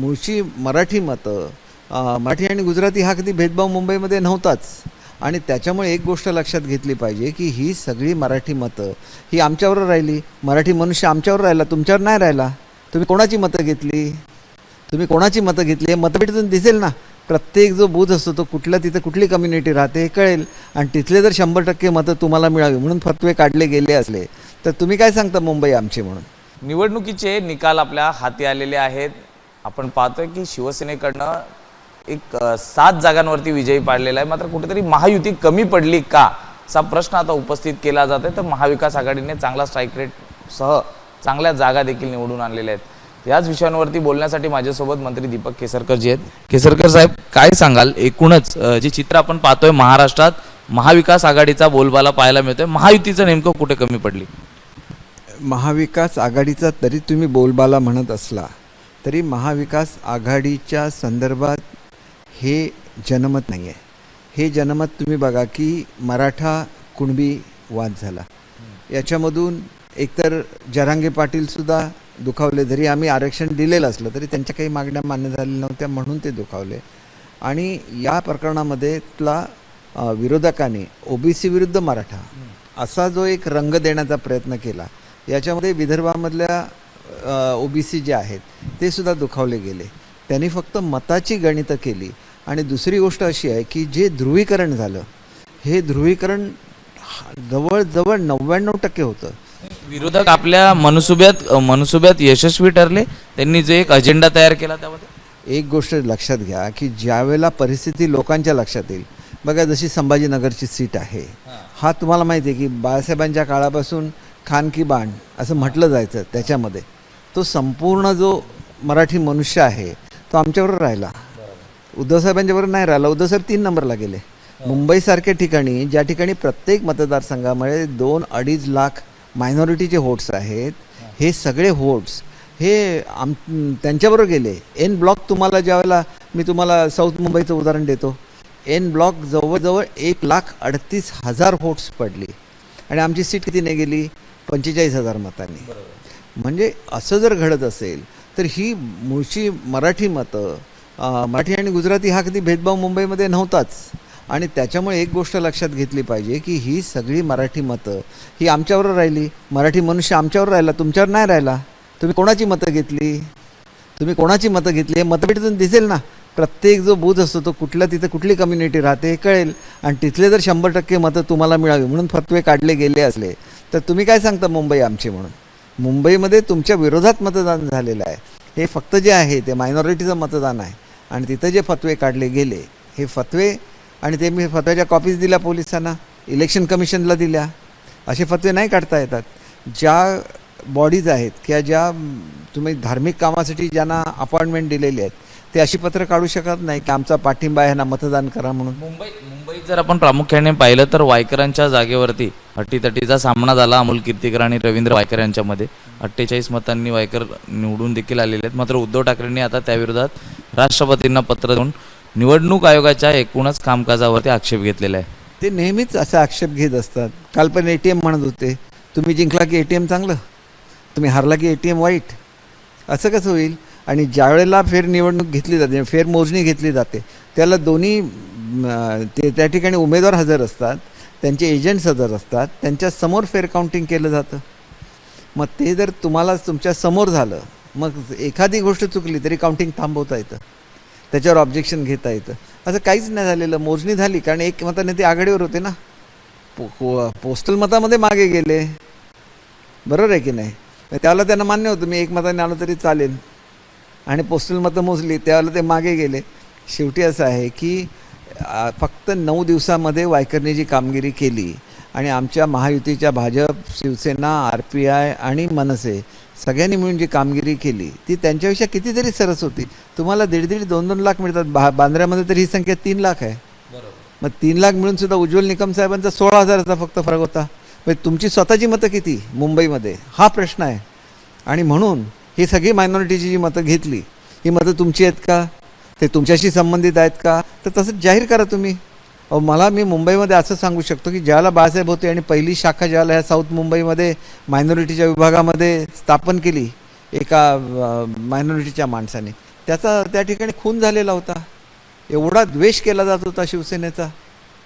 मुळशी मराठी मतं मराठी आणि गुजराती हा कधी भेदभाव मुंबईमध्ये नव्हताच. आणि त्याच्यामुळे एक गोष्ट लक्षात घेतली पाहिजे की ही सगळी मराठी मतं ही आमच्यावर राहिली. मराठी मनुष्य आमच्यावर राहिला तुमच्यावर नाही राहिला. तुम्ही कोणाची मतं घेतली? तुम्ही कोणाची मतं घेतली? हे मतपेटीतून दिसेल ना. प्रत्येक जो बूथ असतो तो कुठल्या तिथे कुठली कम्युनिटी राहते हे कळेल. आणि तिथले जर शंभर टक्के मतं तुम्हाला मिळावी म्हणून फतवे काढले गेले असले तर तुम्ही काय सांगता मुंबई आमची म्हणून? निवडणुकीचे निकाल आपल्या हाती आलेले आहेत. आपण पाहतोय की शिवसेनेकडनं एक सात जागांवरती विजयी पाडलेला आहे. मात्र कुठेतरी महायुती कमी पडली का असा प्रश्न आता उपस्थित केला जात आहे तर महाविकास आघाडीने चांगला स्ट्राईक रेट सह चांगल्या जागा देखील निवडून आणलेल्या आहेत. याच विषयांवरती बोलण्यासाठी माझ्यासोबत मंत्री दीपक केसरकर जी आहेत. केसरकर साहेब काय सांगाल? एकूणच जे चित्र आपण पाहतोय महाराष्ट्रात महाविकास आघाडीचा बोलबाला पाहायला मिळतोय. महायुतीचं नेमकं कुठे कमी पडली? महाविकास आघाडीचा तरी तुम्ही बोलबाला म्हणत असला तरी महाविकास आघाडीच्या संदर्भात हे जनमत नाही आहे हे जनमत तुम्ही बघा की मराठा कुणबी वाद झाला. याच्यामधून एकतर जरांगे पाटीलसुद्धा दुखावले जरी आम्ही आरक्षण दिलेलं असलं तरी त्यांच्या काही मागण्या मान्य झालेल्या नव्हत्या म्हणून ते दुखावले. आणि या प्रकरणामध्ये तुला अ, विरोधकांनी ओबीसी विरुद्ध मराठा असा जो एक रंग देण्याचा प्रयत्न केला याच्यामध्ये विदर्भामधल्या ओबीसी जे आहेत ते सुद्धा दुखावले गेले. त्यांनी फक्त मताची गणितं केली. आणि दुसरी गोष्ट अशी आहे की जे ध्रुवीकरण झालं हे ध्रुवीकरण जवळजवळ नव्याण्णव टक्के होतं. विरोधक आपल्या मनसुब्यात मनसुब्यात यशस्वी ठरले. त्यांनी जे एक अजेंडा तयार केला त्यामध्ये एक गोष्ट लक्षात घ्या की ज्यावेळेला परिस्थिती लोकांच्या लक्षात येईल. बघा जशी संभाजीनगरची सीट आहे. हा तुम्हाला माहिती आहे की बाळासाहेबांच्या काळापासून खान की बाण असं म्हटलं जायचं त्याच्यामध्ये. तो संपूर्ण जो मराठी मनुष्य आहे तो आमच्याबरोबर राहिला. उद्धवसाहेबांच्याबरोबर नाही राहिला. उद्धवसाहेब तीन नंबरला गेले. मुंबईसारख्या ठिकाणी ज्या ठिकाणी प्रत्येक मतदारसंघामध्ये दोन अडीच लाख मायनॉरिटीचे व्होट्स आहेत. हे. सगळे व्होट्स हे आम त्यांच्याबरोबर गेले. एन ब्लॉक तुम्हाला ज्यावेळेला मी तुम्हाला साऊथ मुंबईचं उदाहरण देतो. एन ब्लॉक जवळजवळ एक लाख अडतीस हजार व्होट्स पडली. आणि आमची सीट कितीने गेली पंचेचाळीस हजार मतांनी. म्हणजे असं जर घडत असेल तर ही मूळची मराठी मतं मराठी आणि गुजराती हा कधी भेदभाव मुंबईमध्ये नव्हताच. आणि त्याच्यामुळे एक गोष्ट लक्षात घेतली पाहिजे की ही सगळी मराठी मतं ही आमच्यावर राहिली. मराठी मनुष्य आमच्यावर राहिला तुमच्यावर नाही राहिला. तुम्ही कोणाची मतं घेतली? तुम्ही कोणाची मतं घेतली? हे मतपेटीतून दिसेल ना. प्रत्येक जो बूथ असतो तो कुठल्या तिथे कुठली कम्युनिटी राहते हे कळेल. आणि तिथले जर शंभर टक्के मतं तुम्हाला मिळावी म्हणून फतवे काढले गेले असले तर तुम्ही काय सांगता मुंबई आमची म्हणून? मुंबईमध्ये तुमच्या विरोधात मतदान झालेलं आहे. हे फक्त जे आहे ते मायनॉरिटीचं मतदान आहे. आणि तिथं जे फतवे काढले गेले हे फतवे आणि ते मी फतव्याच्या कॉपीज दिल्या पोलिसांना इलेक्शन कमिशनला दिल्या. असे फतवे नाही काढता येतात. ज्या बॉडीज आहेत किंवा ज्या तुम्ही धार्मिक कामासाठी ज्यांना अपॉइंटमेंट दिलेली आहेत ते अशी पत्र काढू शकत नाही की आमचा पाठिंबा आहे ना मतदान करा म्हणून. मुंबई मुंबईत जर आपण प्रामुख्याने पाहिलं तर वायकरांच्या जागेवरती अटीतटीचा सामना झाला. अमोल कीर्तीकर आणि रवींद्र वायकर यांच्यामध्ये. अठ्ठेचाळीस मतांनी वायकर निवडून देखील आलेले आहेत. मात्र उद्धव ठाकरेंनी आता त्याविरोधात राष्ट्रपतींना पत्र देऊन निवडणूक आयोगाच्या एकूणच कामकाजावरती आक्षेप घेतलेला आहे. ते नेहमीच असा आक्षेप घेत असतात. काल पण ए टी एम म्हणत होते तुम्ही जिंकला की ए टी एम चांगलं? तुम्ही हारला की ए टी एम वाईट? असं कसं होईल? आणि ज्या वेळेला घेतली जाते म्हणजे फेरमोजणी घेतली जाते त्याला दोन्ही ते त्या ठिकाणी उमेदवार हजर असतात त्यांचे एजंट्स हजर असतात त्यांच्यासमोर फेर काउंटिंग केलं जातं. मग ते जर तुम्हाला तुमच्यासमोर झालं मग एखादी गोष्ट चुकली तरी काउंटिंग थांबवता येतं. त्याच्यावर ऑब्जेक्शन घेता येतं. असं काहीच नाही झालेलं मोजणी झाली कारण एक मताने ते आघाडीवर होते ना. पो पोस्टल मतामध्ये मागे गेले. बरोबर आहे की नाही? त्याला त्यांना मान्य होतं मी एक मताने आलो तरी चालेल. आणि पोस्टल मतं मोजली त्यावेळेला ते मागे गेले. शेवटी असं आहे की फक्त नऊ दिवसामध्ये वायकरने जी कामगिरी केली आणि आमच्या महायुतीच्या Bhajap Shivsena R P I आणि मनसे सगळ्यांनी मिळून जी कामगिरी केली ती त्यांच्यापेक्षा कितीतरी सरस होती. तुम्हाला दीड दीड दोन दोन लाख मिळतात. बा बांद्र्यामध्ये तर ही संख्या तीन लाख आहे. मग तीन लाख मिळून सुद्धा उज्ज्वल निकम साहेबांचा सोळा हजाराचा फक्त फरक होता. म्हणजे तुमची स्वतःची मतं किती मुंबईमध्ये? हा प्रश्न आहे. आणि म्हणून ही सगळी मायनॉरिटीची जी मतं घेतली ही मतं तुमची आहेत का? ते तुमच्याशी संबंधित आहेत का? तर तसं जाहीर करा तुम्ही. अहो मला मी मुंबईमध्ये असं सांगू शकतो की ज्याला बाळासाहेब होते आणि पहिली शाखा ज्याला ह्या साऊथ मुंबईमध्ये मायनॉरिटीच्या विभागामध्ये स्थापन केली एका मायनॉरिटीच्या माणसाने त्याचा त्या ठिकाणी खून झालेला होता. एवढा द्वेष केला जात होता शिवसेनेचा.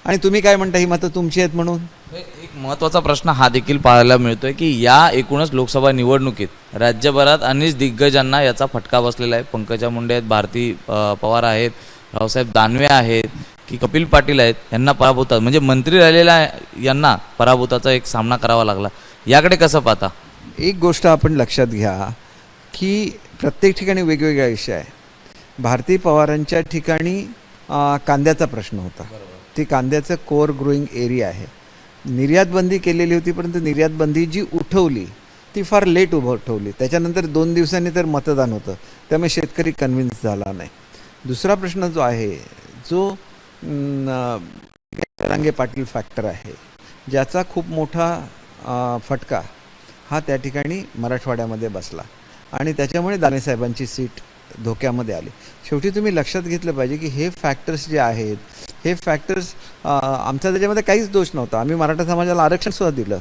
आणि तुम्ही काय म्हणता ही मतं तुमची आहेत म्हणून? एक महत्त्वाचा प्रश्न हा देखील पाहायला मिळतोय की या एकूणच लोकसभा निवडणुकीत राज्यभरात अनेक दिग्गजांना याचा फटका बसलेला आहे. पंकजा मुंडे आहेत भारती पवार आहेत रावसाहेब दानवे आहेत की कपिल पाटील आहेत यांना पराभूत म्हणजे मंत्री राहिलेल्या यांना पराभूताचा एक सामना करावा लागला. याकडे कसं पाहता? एक गोष्ट आपण लक्षात घ्या की प्रत्येक ठिकाणी वेगवेगळा विषय आहे भारती पवारांच्या ठिकाणी कांद्याचा प्रश्न होता. ती कांद्याचं कोर ग्रोईंग एरिया आहे. निर्यात बंदी केलेली होती परंतु निर्यात बंदी जी उठवली ती फार लेट उभं उठवली त्याच्यानंतर दोन दिवसांनी तर मतदान होतं. त्यामुळे शेतकरी कन्व्हिन्स झाला नाही. दुसरा प्रश्न जो आहे जो रांगे पाटील फॅक्टर आहे ज्याचा खूप मोठा फटका हा त्या ठिकाणी मराठवाड्यामध्ये बसला. आणि त्याच्यामुळे दानेसाहेबांची सीट धोक्यामध्ये आले. शेवटी तुम्ही लक्षात घेतलं पाहिजे की हे फॅक्टर्स जे आहेत हे फॅक्टर्स आमच्या त्याच्यामध्ये काहीच दोष नव्हता. आम्ही मराठा समाजाला आरक्षणसुद्धा दिलं.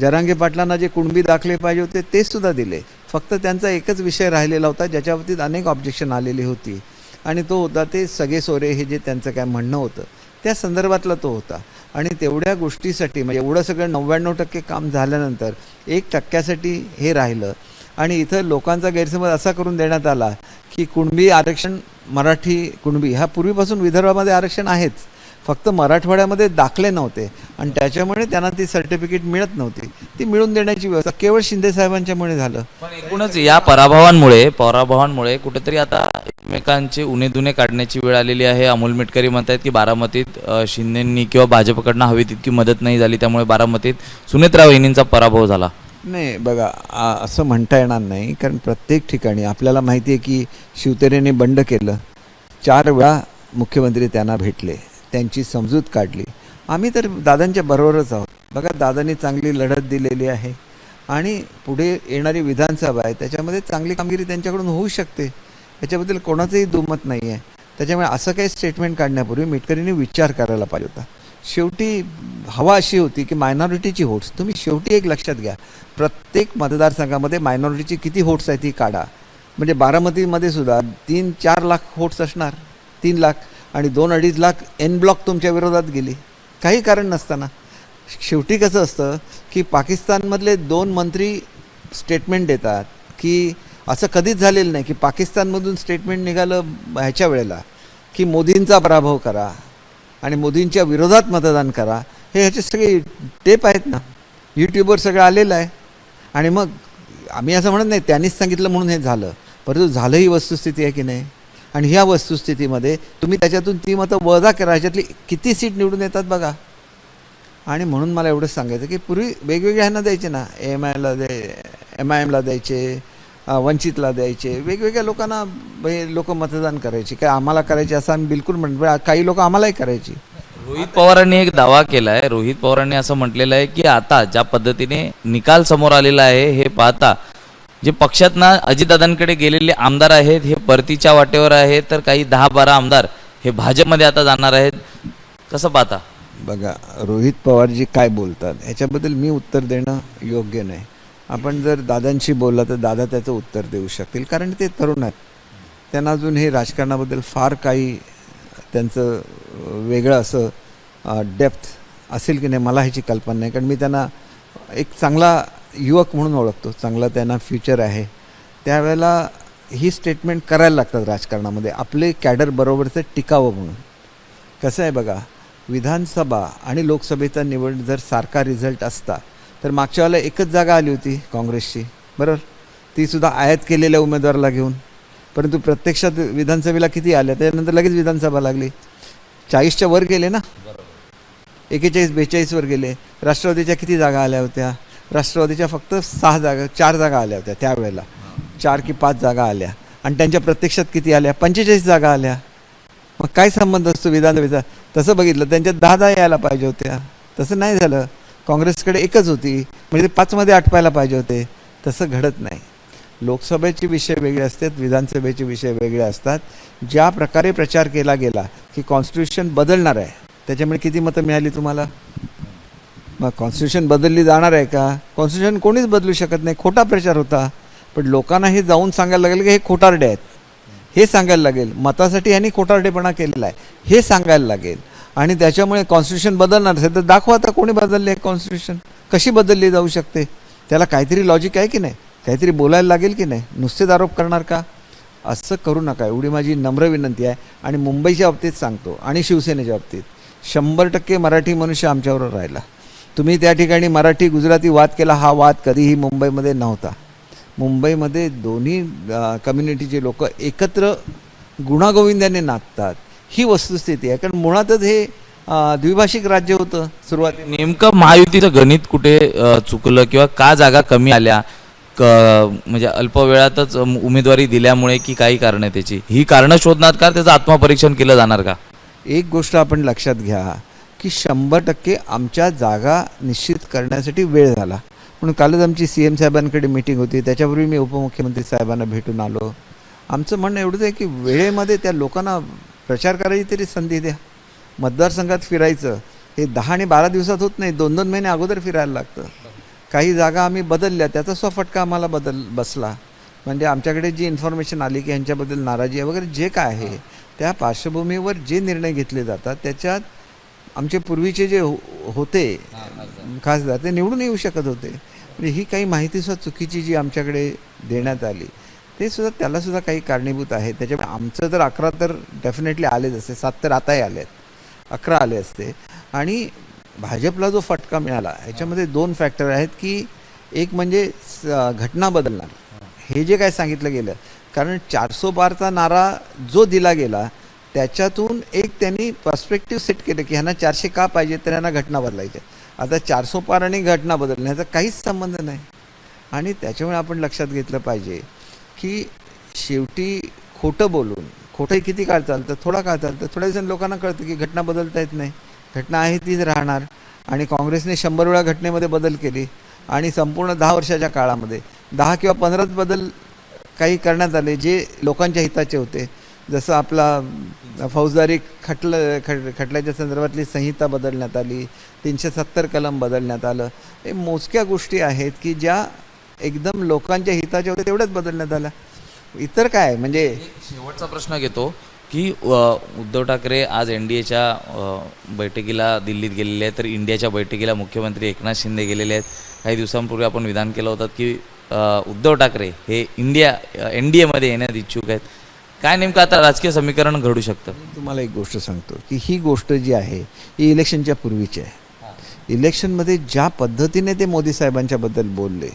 जरांगे पाटलांना जे कुणबी दाखले पाहिजे होते ते सुद्धा दिले. फक्त त्यांचा एकच विषय राहिलेला होता ज्याच्या बाबतीत अनेक ऑब्जेक्शन आलेली होती. आणि तो होता ते सगळे सोरे हे जे त्यांचं काय म्हणणं होतं त्या संदर्भातला तो होता. आणि तेवढ्या गोष्टीसाठी म्हणजे एवढं सगळं नव्याण्णव टक्के काम झाल्यानंतर एक टक्क्यासाठी हे राहिलं. आणि इथं लोकांचा गैरसमज असा करून देण्यात आला की कुणबी आरक्षण मराठी कुणबी हा पूर्वीपासून विदर्भामध्ये आरक्षण आहेच. फक्त मराठवाड्यामध्ये दाखले नव्हते आणि त्याच्यामुळे त्यांना ती सर्टिफिकेट मिळत नव्हती. ती मिळून देण्याची व्यवस्था केवळ शिंदे साहेबांच्यामुळे झालं. पण एकूणच या पराभवांमुळे पराभवांमुळे कुठेतरी आता एकमेकांचे उणे दुने काढण्याची वेळ आलेली आहे. अमोल मिटकरी म्हणतात की बारामतीत शिंदेंनी किंवा भाजपकडनं हवी तितकी मदत नाही झाली त्यामुळे बारामतीत सुनेत्रा वहिनींचा पराभव झाला. नाही बघा असं म्हणता येणार नाही कारण प्रत्येक ठिकाणी आपल्याला माहिती आहे की शिवसेनेने बंड केलं. चार वेळा मुख्यमंत्री त्यांना भेटले त्यांची समजूत काढली. आम्ही तर दादांच्या बरोबरच आहोत. बघा दादांनी चांगली लढत दिलेली आहे आणि पुढे येणारी विधानसभा आहे त्याच्यामध्ये चांगली कामगिरी त्यांच्याकडून होऊ शकते. याच्याबद्दल कोणाचंही दुमत नाही आहे त्याच्यामुळे असं काही स्टेटमेंट काढण्यापूर्वी मिटकरींनी विचार करायला पाहिजे होता. शेवटी हवा अशी होती की मायनॉरिटीची होट्स तुम्ही शेवटी एक लक्षात घ्या. प्रत्येक मतदारसंघामध्ये मायनॉरिटीची किती होट्स आहेत ती काढा. म्हणजे बारामतीमध्ये सुद्धा तीन चार लाख होट्स असणार. तीन लाख आणि दोन अडीच लाख एन ब्लॉक तुमच्या विरोधात गेली. काही कारण नसताना. शेवटी कसं असतं की पाकिस्तानमधले दोन मंत्री स्टेटमेंट देतात की असं कधीच झालेलं नाही की पाकिस्तानमधून स्टेटमेंट निघालं ह्याच्या वेळेला की मोदींचा पराभव करा. आणि मोदींच्या विरोधात मतदान करा. हे ह्याचे सगळे टेप आहेत ना. यूट्यूबवर सगळं आलेलं आहे. आणि मग आम्ही असं म्हणत नाही त्यांनीच सांगितलं म्हणून हे झालं. परंतु झालं ही वस्तुस्थिती आहे की नाही? आणि ह्या वस्तुस्थितीमध्ये तुम्ही त्याच्यातून ती मतं वजा करा ह्याच्यातली किती सीट निवडून येतात बघा. आणि म्हणून मला एवढंच सांगायचं की पूर्वी वेगवेगळ्यांना द्यायचे ना. एम आयला दे एम आय एमला द्यायचे. वंचितला द्यायचे. वेगवेगळ्या लोकांना लोक मतदान करायचे. काय आम्हाला करायचे असं आम्ही बिलकुल म्हणतो काही लोक आम्हालाही करायची. रोहित पवारांनी एक दावा केला आहे रोहित पवारांनी असं म्हटलेलं आहे की आता ज्या पद्धतीने निकाल समोर आलेला आहे हे पाहता जे पक्षातना अजितदादांकडे गेलेले आमदार आहेत हे परतीच्या वाटेवर आहेत तर काही दहा बारा आमदार हे भाजपमध्ये आता जाणार आहेत. कसं पाहता? बघा रोहित पवारजी काय बोलतात ह्याच्याबद्दल मी उत्तर देणं योग्य नाही. आपण जर दादांशी बोलला तर दादा त्याचं उत्तर देऊ शकतील कारण ते तरुण आहेत. त्यांना अजून हे राजकारणाबद्दल फार काही त्यांचं वेगळं असं डेप्थ असेल की नाही मला ह्याची कल्पना नाही कारण मी त्यांना एक चांगला युवक म्हणून ओळखतो चांगला त्यांना फ्युचर आहे. त्यावेळेला ही स्टेटमेंट करायला लागतात राजकारणामध्ये आपले कॅडर बरोबरचं टिकावं म्हणून. कसं आहे बघा विधानसभा आणि लोकसभेचा निवड जर सारखा रिझल्ट असता तर मागच्या वेळेला एकच जागा आली होती काँग्रेसची बरोबर? तीसुद्धा आयात केलेल्या उमेदवाराला घेऊन. परंतु प्रत्यक्षात विधानसभेला किती आल्या? त्याच्यानंतर लगेच विधानसभा लागली. चाळीसच्या वर गेले ना? एकेचाळीस बेचाळीसवर गेले. राष्ट्रवादीच्या किती जागा आल्या होत्या? राष्ट्रवादीच्या फक्त सहा जागा चार जागा आल्या होत्या त्यावेळेला चार की पाच जागा आल्या. आणि त्यांच्या प्रत्यक्षात किती आल्या? पंचेचाळीस जागा आल्या. मग काय संबंध असतो विधानसभेचा? तसं बघितलं त्यांच्यात दहा दहा यायला पाहिजे होत्या. तसं नाही झालं. काँग्रेसकडे एकच होती. म्हणजे पाचमध्ये आटपायला पाहिजे होते. तसं घडत नाही. लोकसभेचे विषय वेगळे असतात विधानसभेचे विषय वेगळे असतात. ज्या प्रकारे प्रचार केला गेला की कॉन्स्टिट्यूशन बदलणार आहे. त्याच्यामुळे किती मतं मिळाली तुम्हाला? मग कॉन्स्टिट्यूशन बदलली जाणार आहे का? कॉन्स्टिट्यूशन कोणीच बदलू शकत नाही. खोटा प्रचार होता. पण लोकांना हे जाऊन सांगायला लागेल की हे खोटारडे आहेत. हे सांगायला लागेल. मतासाठी यांनी खोटारडेपणा केलेला आहे. हे सांगायला लागेल. आणि त्याच्यामुळे कॉन्स्टिट्यूशन बदलणार असेल तर दाखवा आता कोणी बदलले आहे कॉन्स्टिट्यूशन कशी बदलली जाऊ शकते? त्याला काहीतरी लॉजिक आहे की नाही? काहीतरी बोलायला लागेल की नाही? नुसतेच आरोप करणार का? असं करू नका. एवढी माझी नम्र विनंती आहे. आणि मुंबईच्या बाबतीत सांगतो. आणि शिवसेनेच्या बाबतीत. शंभर टक्के मराठी मनुष्य आमच्याबरोबर राहिला. तुम्ही त्या ठिकाणी मराठी गुजराती वाद केला हा वाद कधीही मुंबईमध्ये नव्हता. मुंबईमध्ये दोन्ही कम्युनिटीचे लोक एकत्र गुणागोविंदाने नाचतात. ही वस्तुस्थिती आहे. कारण मुळातच हे द्विभाषिक राज्य होतं सुरुवातीला. नेमकं महायुतीचं गणित कुठे चुकलं किंवा का जागा कमी आल्या? क म्हणजे अल्प वेळातच उमेदवारी दिल्यामुळे की काही कारण आहे त्याची? ही कारणं शोधणार का? त्याचं आत्मपरीक्षण केलं जाणार का? एक गोष्ट आपण लक्षात घ्या की शंभर टक्के आमच्या जागा निश्चित करण्यासाठी वेळ झाला. म्हणून कालच आमची सी एम साहेबांकडे मिटिंग होती. त्याच्यापूर्वी मी उपमुख्यमंत्री साहेबांना भेटून आलो. आमचं म्हणणं एवढंच आहे की वेळेमध्ये त्या लोकांना प्रचार करायची तरी संधी द्या. मतदारसंघात फिरायचं हे दहा आणि बारा दिवसात होत नाही दोन दोन महिने अगोदर फिरायला लागतं. काही जागा आम्ही बदलल्या त्याचा स्वफटका आम्हाला बदल बसला. म्हणजे आमच्याकडे जी इन्फॉर्मेशन आली की यांच्याबद्दल नाराजी आहे वगैरे जे काय आहे त्या पार्श्वभूमीवर जे निर्णय घेतले जातात त्याच्यात आमचे पूर्वीचे जे हो- होते खासदार ते निवडून येऊ शकत होते. म्हणजे ही काही माहितीसुद्धा चुकीची जी आमच्याकडे देण्यात आली ते सुद्धा त्यालासुद्धा काही कारणीभूत आहे. त्याच्यामुळे आमचं तर अकरा तर डेफिनेटली आलेच असते. सात तर आताही आले आहेत. अकरा आले असते. आणि भाजपला जो फटका मिळाला ह्याच्यामध्ये दोन फॅक्टर आहेत की एक म्हणजे स- घटना बदलणार. हे जे काय सांगितलं गेलं कारण चारसो बारचा नारा जो दिला गेला त्याच्यातून एक त्यांनी पर्स्पेक्टिव्ह सेट केलं की ह्यांना चारशे का पाहिजे तर ह्यांना घटना बदलायच्या आता चारसो पार आणि घटना बदलण्याचा काहीच संबंध नाही. आणि त्याच्यामुळे आपण लक्षात घेतलं पाहिजे की शेवटी खोटं बोलून खोटं किती काळ चालतं थोडा काळ चालतं थोड्या दिवसांनी लोकांना कळतं की घटना बदलता येत नाही. घटना आहे तीच राहणार. आणि काँग्रेसने शंभर वेळा घटनेमध्ये बदल केली आणि संपूर्ण दहा वर्षाच्या काळामध्ये दहा किंवा पंधराच बदल काही करण्यात आले जे लोकांच्या हिताचे होते. जसं आपला फौजदारी खटलं खट खटल्याच्या संदर्भातली संहिता बदलण्यात आली तीनशे सत्तर कलम बदलण्यात आलं. हे मोजक्या गोष्टी आहेत की ज्या एकदम लोकांच्या हिताच्या होत्या तेवढ्याच बदलण्यात आल्या इतर काय? म्हणजे शेवटचा प्रश्न घेतो की उद्धव ठाकरे आज एन डी एच्या बैठकीला दिल्लीत गेलेले आहेत तर इंडियाच्या बैठकीला मुख्यमंत्री एकनाथ शिंदे गेलेले आहेत. काही दिवसांपूर्वी आपण विधान केलं होतं की उद्धव ठाकरे हे इंडिया एन डी एमध्ये येण्यात इच्छुक आहेत. काय नेमकं आता राजकीय समीकरण घडू शकतं? तुम्हाला एक गोष्ट सांगतो की ही गोष्ट जी आहे ही इलेक्शनच्या पूर्वीची आहे. इलेक्शनमध्ये ज्या पद्धतीने ते मोदी साहेबांच्याबद्दल बोलले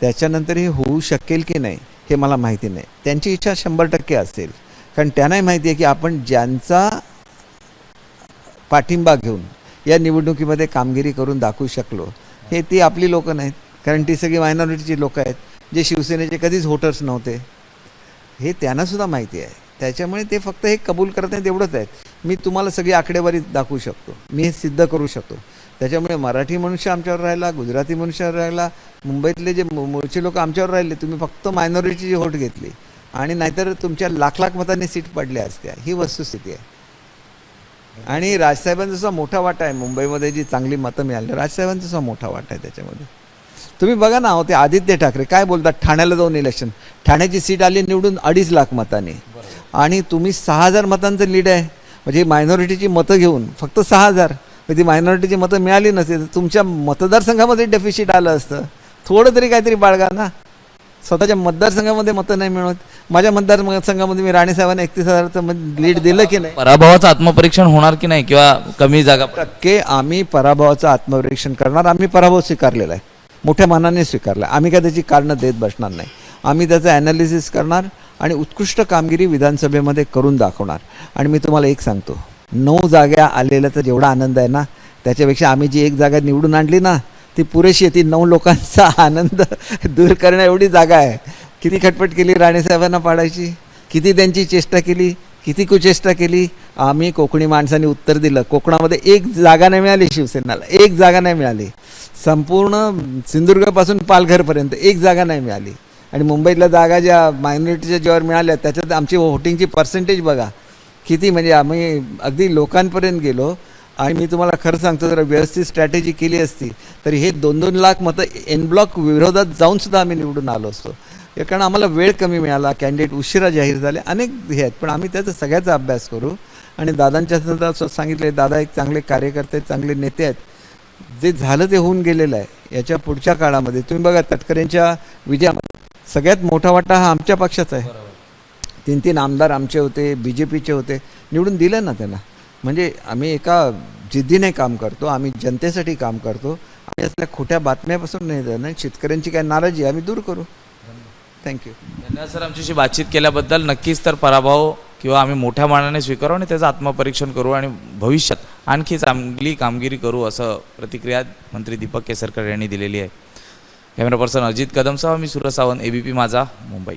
त्याच्यानंतर हे होऊ शकेल की नाही हे मला माहिती नाही. त्यांची इच्छा शंभर टक्के असेल. कारण त्यांनाही माहिती आहे की आपण ज्यांचा पाठिंबा घेऊन या निवडणुकीमध्ये कामगिरी करून दाखवू शकलो हे ती आपली लोकं नाहीत. कारण ती सगळी मायनॉरिटीची लोकं आहेत जे शिवसेनेचे कधीच व्होटर्स नव्हते. हे त्यांनासुद्धा माहिती आहे. त्याच्यामुळे ते फक्त हे कबूल करत नाहीत एवढंच आहेत मी तुम्हाला सगळी आकडेवारी दाखवू शकतो. मी हे सिद्ध करू शकतो. त्याच्यामुळे मराठी मनुष्य आमच्यावर राहिला गुजराती मनुष्यावर राहिला मुंबईतले जे मूळचे लोक आमच्यावर राहिले तुम्ही फक्त मायनॉरिटीची व्होट घेतली. आणि नाहीतर तुमच्या लाख लाख मतांनी सीट पडल्या असत्या. ही वस्तुस्थिती आहे. आणि राजसाहेबांचा मोठा वाटा आहे. मुंबईमध्ये जी चांगली मतं मिळाली राजसाहेबांचा मोठा वाटा आहे त्याच्यामध्ये. तुम्ही बघा ना हो ते आदित्य ठाकरे काय बोलतात? ठाण्याला जाऊन इलेक्शन ठाण्याची सीट आली निवडून अडीच लाख मतांनी. आणि तुम्ही सहा हजार मतांचं लीड आहे. म्हणजे मायनॉरिटीची मतं घेऊन फक्त सहा हजार. ती मायनॉरिटीची मतं मिळाली नसते तर तुमच्या मतदारसंघामध्ये डेफिशिट आलं असतं. थोडं तरी काहीतरी बाळगा ना. स्वतःच्या मतदारसंघामध्ये मतं नाही मिळत माझ्या मतदारसंघामध्ये मी राणेसाहेबांना एकतीस हजारचं लीड दिलं की नाही? पराभवाचं आत्मपरीक्षण होणार की नाही किंवा कमी जागा टक्के आम्ही पराभवाचं आत्मपरीक्षण करणार. आम्ही पराभव स्वीकारलेला आहे. मोठ्या मनाने स्वीकारला. आम्ही काय त्याची कारणं देत बसणार नाही. आम्ही त्याचं ॲनालिसिस करणार आणि उत्कृष्ट कामगिरी विधानसभेमध्ये करून दाखवणार. आणि मी तुम्हाला एक सांगतो. नऊ जागा आलेल्याचा जेवढा आनंद आहे ना त्याच्यापेक्षा आम्ही जी एक जागा निवडून आणली ना ती पुरेशी आहे ती नऊ लोकांचा आनंद दूर करण्या एवढी जागा आहे. किती खटपट केली राणेसाहेबांना पाडायची किती त्यांची चेष्टा केली किती कुचेष्टा केली आम्ही कोकणी माणसांनी उत्तर दिलं. कोकणामध्ये एक जागा नाही मिळाली शिवसेनेला एक जागा नाही मिळाली. संपूर्ण सिंधुदुर्गापासून पालघरपर्यंत एक जागा नाही मिळाली. आणि मुंबईतल्या जागा ज्या मायनॉरिटीच्या ज्यावर मिळाल्या त्याच्यात आमची व्होटिंगची पर्सेंटेज बघा. किती म्हणजे आम्ही अगदी लोकांपर्यंत गेलो आणि मी तुम्हाला खरं सांगतो जर व्यवस्थित स्ट्रॅटेजी केली असती तर हे दोन दोन लाख मतं एन ब्लॉक विरोधात जाऊनसुद्धा आम्ही निवडून आलो असतो. कारण आम्हाला वेळ कमी मिळाला कॅन्डिडेट उशिरा जाहीर झाले अनेक हे आहेत. पण आम्ही त्याचा सगळ्याचा अभ्यास करू आणि दादांच्या संदर्भात सांगितले दादा एक चांगले कार्यकर्ते आहेत, चांगले नेते आहेत. जे झालं ते होऊन गेलेलं आहे. याच्या पुढच्या काळामध्ये. तुम्ही बघा तटकरेंच्या विजयामध्ये सगळ्यात मोठा वाटा हा आमच्या पक्षाचा आहे. तीन तीन आमदार आमचे होते बी जे पीचे होते निवडून दिलं ना त्यांना म्हणजे आम्ही एका जिद्दीने काम करतो आम्ही जनतेसाठी काम करतो आणि असल्या खोट्या बातम्यापासून नाही जाणार. शेतकऱ्यांची काय नाराजी आहे, आम्ही दूर करू. थँक्यू धन्यवाद सर आमच्याशी बातचीत केल्याबद्दल. नक्कीच तर पराभव किंवा आम्ही मोठ्या मानाने स्वीकारू आणि त्याचं आत्मपरीक्षण करू आणि भविष्यात आणखी चांगली कामगिरी करू असं प्रतिक्रिया मंत्री दीपक केसरकर यांनी दिलेली आहे. कॅमेरा पर्सन अजित कदमसह मी सुरज सावंत एबीपी माझा मुंबई.